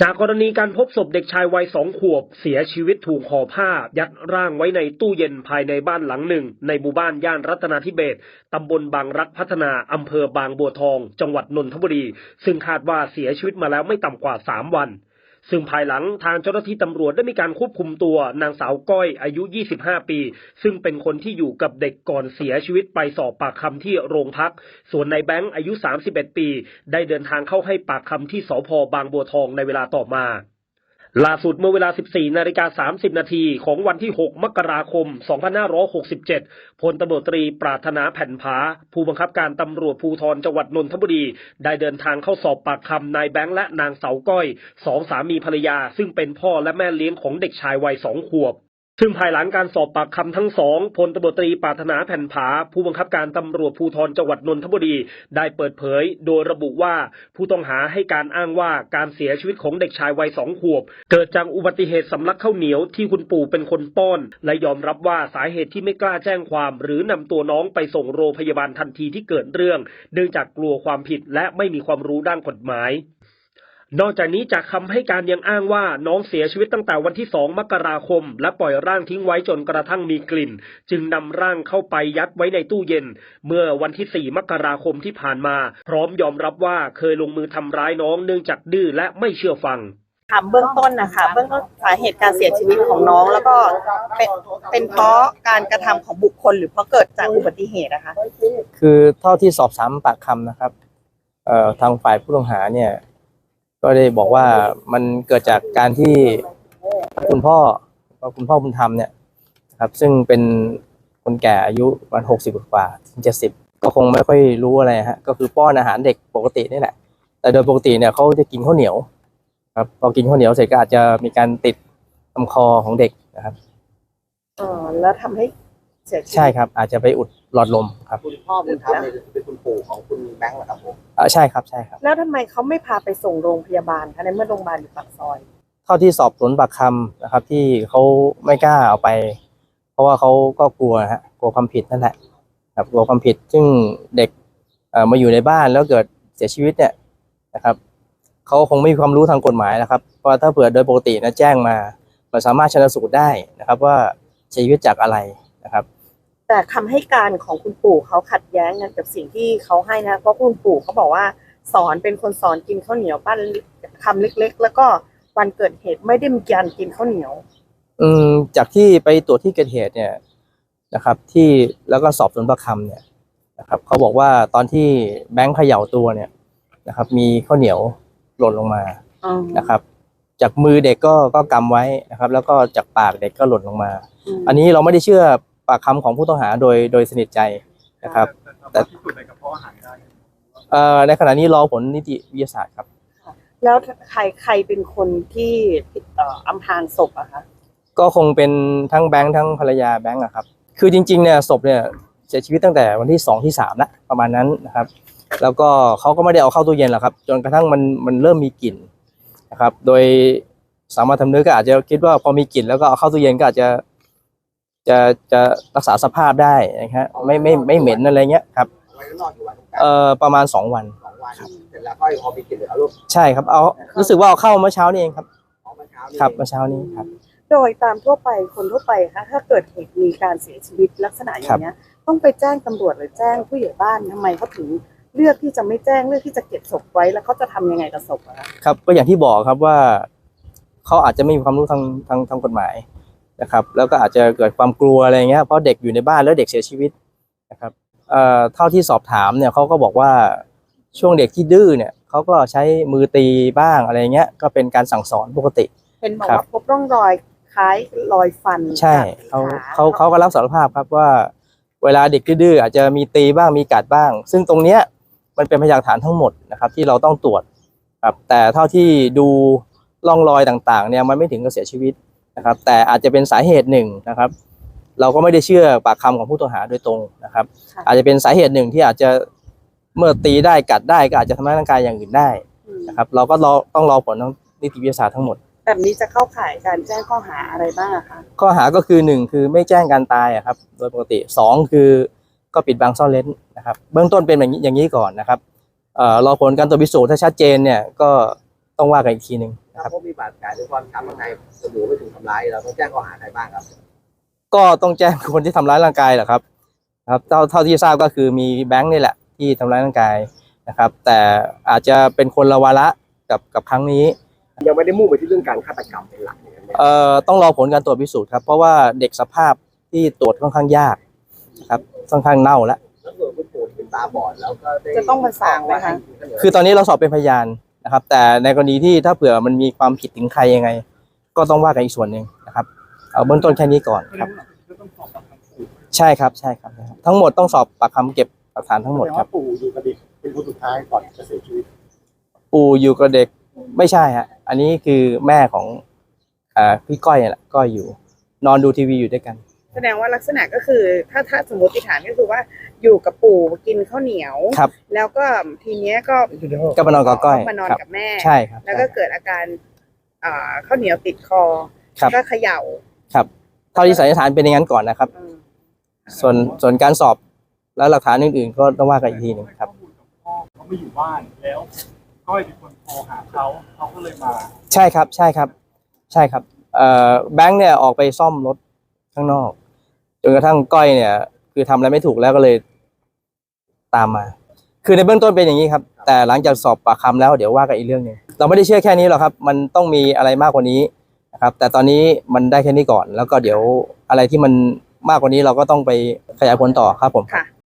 จากกรณีการพบศพเด็กชายวัยสองขวบ เสียชีวิตถูกห่อผ้า ยัดร่างไว้ในตู้เย็นภายในบ้านหลังหนึ่ง ในหมู่บ้านย่านรัตนาธิเบศตำบลบางรักพัฒนาอำเภอบางบัวทอง จังหวัดนนทบุรี ซึ่งคาดว่าเสียชีวิตมาแล้วไม่ต่ำกว่าสามวัน ซึ่งภายหลังทางเจ้าหน้าที่ตำรวจได้มีการควบคุมตัวนางสาวก้อยอายุ 25 ปี ซึ่งเป็นคนที่อยู่กับเด็กก่อนเสียชีวิตไปสอบปากคำที่โรงพัก ส่วนนายแบงค์อายุ 31 ปี ได้เดินทางเข้าให้ปากคำที่สพบางบัวทองในเวลาต่อมา ล่าสุดเมื่อเวลา 14 นาฬิกา 30 นาทีของวันที่ 6 มกราคม 2567 พลตำรวจตรีปราถนาแผ่นผา ผู้บังคับการตำรวจภูธรจังหวัดนนทบุรี ได้เดินทางเข้าสอบปากคำนายแบงค์และนางเสาก้อย สองสามีภรรยา ซึ่งเป็นพ่อและแม่เลี้ยงของเด็กชายวัยสองขวบ ซึ่งภายหลังการสอบปากคำทั้งสองพลตำรวจตรีปาถนาแผ่นผา ผู้บังคับการตำรวจภูธรจังหวัดนนทบุรีได้เปิดเผย โดยระบุว่าผู้ต้องหาให้การอ้างว่าการเสียชีวิตของเด็กชายวัยสองขวบ เกิดจากอุบัติเหตุสำลักข้าวเหนียวที่คุณปู่เป็นคนป้อน และยอมรับว่าสาเหตุที่ไม่กล้าแจ้งความ หรือนำตัวน้องไปส่งโรงพยาบาลทันทีที่เกิดเรื่อง เนื่องจากกลัวความผิดและไม่มีความรู้ด้านกฎหมาย นอกจากนี้จากคำให้การยังอ้างว่าน้องเสียชีวิตตั้งแต่วันที่ 2 มกราคม และปล่อยร่างทิ้งไว้จนกระทั่งมีกลิ่น จึงนำร่างเข้าไปยัดไว้ในตู้เย็น เมื่อวันที่ 4 มกราคมที่ผ่านมา พร้อมยอมรับว่าเคยลงมือทำร้ายน้องเนื่องจากดื้อและไม่เชื่อฟังถามเบื้องต้นนะคะเบื้องต้นสาเหตุการเสียชีวิตของน้องแล้วก็เป็นเป็นเพราะการกระทำของบุคคลหรือเพราะเกิดจากอุบัติเหตุนะคะ คือเท่าที่สอบถามปากคำนะครับเอ่อทางฝ่ายผู้ต้องหาเนี่ย ก็ได้บอกว่ามันเกิดจากการที่คุณพ่อคุณพ่อบุญธรรมเนี่ยครับ ซึ่งเป็นคนแก่อายุประมาณหกสิบกว่าถึงเจ็ดสิบก็คงไม่ค่อยรู้อะไรฮะก็คือป้อนอาหารเด็กปกตินี่แหละ แต่โดยปกติเนี่ยเขาจะกินข้าวเหนียวครับพอกินข้าวเหนียวเสร็จก็อาจจะมีการติดลำคอของเด็กนะครับเออแล้วทำให้ เสียชีวิตใช่ครับ อาจจะไปอุดหลอดลมครับคุณพ่อบุญธรรมเนี่ยคือคุณปู่ของคุณแบงค์เหรอครับผมอ่าใช่ครับใช่ครับ แล้วทำไมเขาไม่พาไปส่งโรงพยาบาลคะในเมื่อโรงพยาบาลอยู่ปากซอย เท่าที่สอบสวนปากคำนะครับ ที่เขาไม่กล้าเอาไป เพราะว่าเขาก็กลัวนะฮะกลัวความผิดนั่นแหละครับกลัวความผิดซึ่งเด็กเอ่อมาอยู่ในบ้านแล้วเกิดเสียชีวิตเนี่ยนะครับเขาคงไม่มีความรู้ทางกฎหมายนะครับ เพราะว่าถ้าเผื่อโดยปกตินะแจ้งมามันสามารถชนสูตรได้นะครับ ว่าเสียชีวิตจากอะไร นะครับ แต่คำให้การของคุณปู่เขาขัดแย้งกันกับสิ่งที่เขาให้นะเพราะคุณปู่เขาบอกว่าสอนเป็นคนสอนกินข้าวเหนียวปั้นคำเล็ก ๆ แล้วก็วันเกิดเหตุไม่ได้มีการกินข้าวเหนียว อืมจากที่ไปตรวจที่เกิดเหตุเนี่ยนะครับ ที่แล้วก็สอบสวนประคำเนี่ยนะครับเขาบอกว่าตอนที่แบงค์เขย่าตัวเนี่ยนะครับ มีข้าวเหนียวหล่นลงมานะครับ จากมือเด็กก็ก็กำไว้นะครับ แล้วก็จากปากเด็กก็หล่นลงมา อันนี้เราไม่ได้เชื่อ ปากคำของผู้ต้องหาโดยโดยสนิทใจนะครับ แต่เอ่อในขณะนี้รอผลนิติวิทยาศาสตร์ครับ แล้วใครใครเป็นคนที่เอ่ออำพรางศพอะคะก็คงเป็นทั้งแบงค์ทั้งภรรยาแบงค์อะครับ คือจริงๆเนี่ยศพเนี่ยเสียชีวิตตั้งแต่วันที่สองที่สามละประมาณนั้นนะครับ แล้วก็เขาก็ไม่ได้เอาเข้าตู้เย็นหรอกครับ จนกระทั่งมันมันเริ่มมีกลิ่นนะครับ โดยสามารถทำนึกก็อาจจะคิดว่าพอมีกลิ่นแล้วก็เอาเข้าตู้เย็นก็อาจจะ จะจะรักษาสภาพได้นะครับไม่ไม่ไม่เหม็นอะไรเงี้ยครับไว้ข้างนอกอยู่วันตั้งแต่เอ่อประมาณสองวันสองวันเสร็จแล้วก็พอมีกลิ่นเหลือเอาลูกใช่ครับเอารู้สึกว่าเอาเข้าเมื่อเช้านี้เองครับออกมาเช้านี้ครับเมื่อเช้านี้ครับ โดยตามทั่วไปคนทั่วไปคะถ้าเกิดเหตุมีการเสียชีวิตลักษณะอย่างเนี้ยต้องไปแจ้งตำรวจหรือแจ้งผู้ใหญ่บ้านทำไมเขาถึงเลือกที่จะไม่แจ้งเลือกที่จะเก็บศพไว้แล้วเขาจะทำยังไงกับศพอะคะครับก็อย่างที่บอกครับว่าเขาอาจจะไม่มีความรู้ทางทางทางกฎหมาย นะครับแล้วก็อาจจะเกิดความกลัวอะไรเงี้ยเพราะเด็กอยู่ในบ้านแล้วเด็กเสียชีวิตนะครับเอ่อเท่าที่สอบถามเนี่ยเขาก็บอกว่าช่วงเด็กที่ดื้อเนี่ยเขาก็ใช้มือตีบ้างอะไรเงี้ยก็เป็นการสั่งสอนปกติเห็นบอกครับว่าพบร่องรอยคล้ายรอยฟันใช่กับเขาขาเขาเขาก็รับสารภาพครับว่า เวลาเด็กดื้อๆอาจจะมีตีบ้างมีกัดบ้าง ซึ่งตรงเนี้ยมันเป็นพยานฐานทั้งหมดนะครับที่เราต้องตรวจครับแต่เท่าที่ดูร่องรอยต่างๆเนี่ยมันไม่ถึงกับเสียชีวิต นะครับ แต่อาจจะเป็นสาเหตุหนึ่งนะครับ เราก็ไม่ได้เชื่อปากคำของผู้ต้องหาโดยตรงนะครับค่ะอาจจะเป็นสาเหตุหนึ่งที่อาจจะเมื่อตีได้กัดได้ก็อาจจะทำร้ายร่างกายอย่างอื่นได้อืมนะครับ เราก็รอต้องรอผลทางนิติวิทยาศาสตร์ทั้งหมดแบบนี้จะเข้าข่ายการแจ้งข้อหาอะไรบ้างอะคะข้อหาก็คือหนึ่งคือไม่แจ้งการตายอะครับ โดยปกติสองคือก็ปิดบังซ่อนเร้นนะครับ เบื้องต้นเป็นอย่างนี้อย่างนี้ก่อนนะครับเอ่อรอผลการตรวจพิสูจน์ถ้าชัดเจนเนี่ยก็ ต้องว่ากันอีกทีหนึ่งถ้าพบมีบาดแผลหรือความช้ำข้างในสมูไม่ถูกทำร้ายเราต้องแจ้งข้อหาใครบ้างครับก็ต้องแจ้งคนที่ทำร้ายร่างกายแหละครับครับเท่าเท่าที่ทราบก็คือมีแบงค์นี่แหละที่ทำร้ายร่างกายนะครับ แต่อาจจะเป็นคนละวาระกับกับครั้งนี้ ยังไม่ได้มุ่งไปที่เรื่องการฆาตกรรมเป็นหลักอย่างนั้นไหมเอ่อต้องรอผลการตรวจพิสูจน์ครับ เพราะว่าเด็กสภาพที่ตรวจค่อนข้างยากนะครับค่อนข้างเน่าแล้ว แล้วส่วนคุณปู่เป็นตาบอดแล้วก็ได้จะต้องประสานไหมคะ คือตอนนี้เราสอบเป็นพยาน นะครับ แต่ในกรณีที่ถ้าเผื่อมันมีความผิดถึงใครยังไง ก็ต้องว่ากันอีกส่วนหนึ่งนะครับเอาเบื้องต้นแค่นี้ก่อนครับ ใช่ครับใช่ครับนะครับ ทั้งหมดต้องสอบปากคำเก็บหลักฐานทั้งหมดครับปู่อยู่กับเด็กเป็นคนสุดท้ายก่อนจะเสียชีวิตปู่อยู่กับเด็กไม่ใช่ฮะอันนี้คือแม่ของอ่าพี่ก้อยเนี่ยแหละก้อยอยู่ นอนดูทีวีอยู่ด้วยกัน แสดงว่าลักษณะก็คือ ถ้าถ้าสมมติฐานก็คือว่า อยู่กับปู่กินข้าวเหนียว ครับ แล้วก็ทีเนี้ยก็ก็มานอนกับก้อยมานอนครับ กับแม่ ใช่ครับ แล้วก็เกิดอาการอ่าข้าวเหนียวติดคอครับ ก็เขย่าครับเท่าที่สันนิษฐานเป็นอย่างนั้นก่อนนะครับ อืมส่วนส่วนการสอบและหลักฐานอื่นๆก็ต้องว่ากันอีกทีหนึ่งครับ ข้อมูลกับพ่อเขาไม่อยู่บ้านแล้วก้อยเป็นคนโทรหาเขาเขาก็เลยมาใช่ครับใช่ครับ ใช่ครับเอ่อแบงค์เนี่ยออกไปซ่อมรถข้างนอกจนกระทั่งก้อยเนี่ย คือทำอะไรไม่ถูกแล้วก็เลย ตามมา คือในเบื้องต้นเป็นอย่างนี้ครับ แต่หลังจากสอบปากคำแล้วเดี๋ยวว่ากันอีกเรื่องหนึ่งเราไม่ได้เชื่อแค่นี้หรอกครับ มันต้องมีอะไรมากกว่านี้นะครับ แต่ตอนนี้มันได้แค่นี้ก่อน แล้วก็เดี๋ยวอะไรที่มันมากกว่านี้เราก็ต้องไปขยายผลต่อครับผม ค่ะ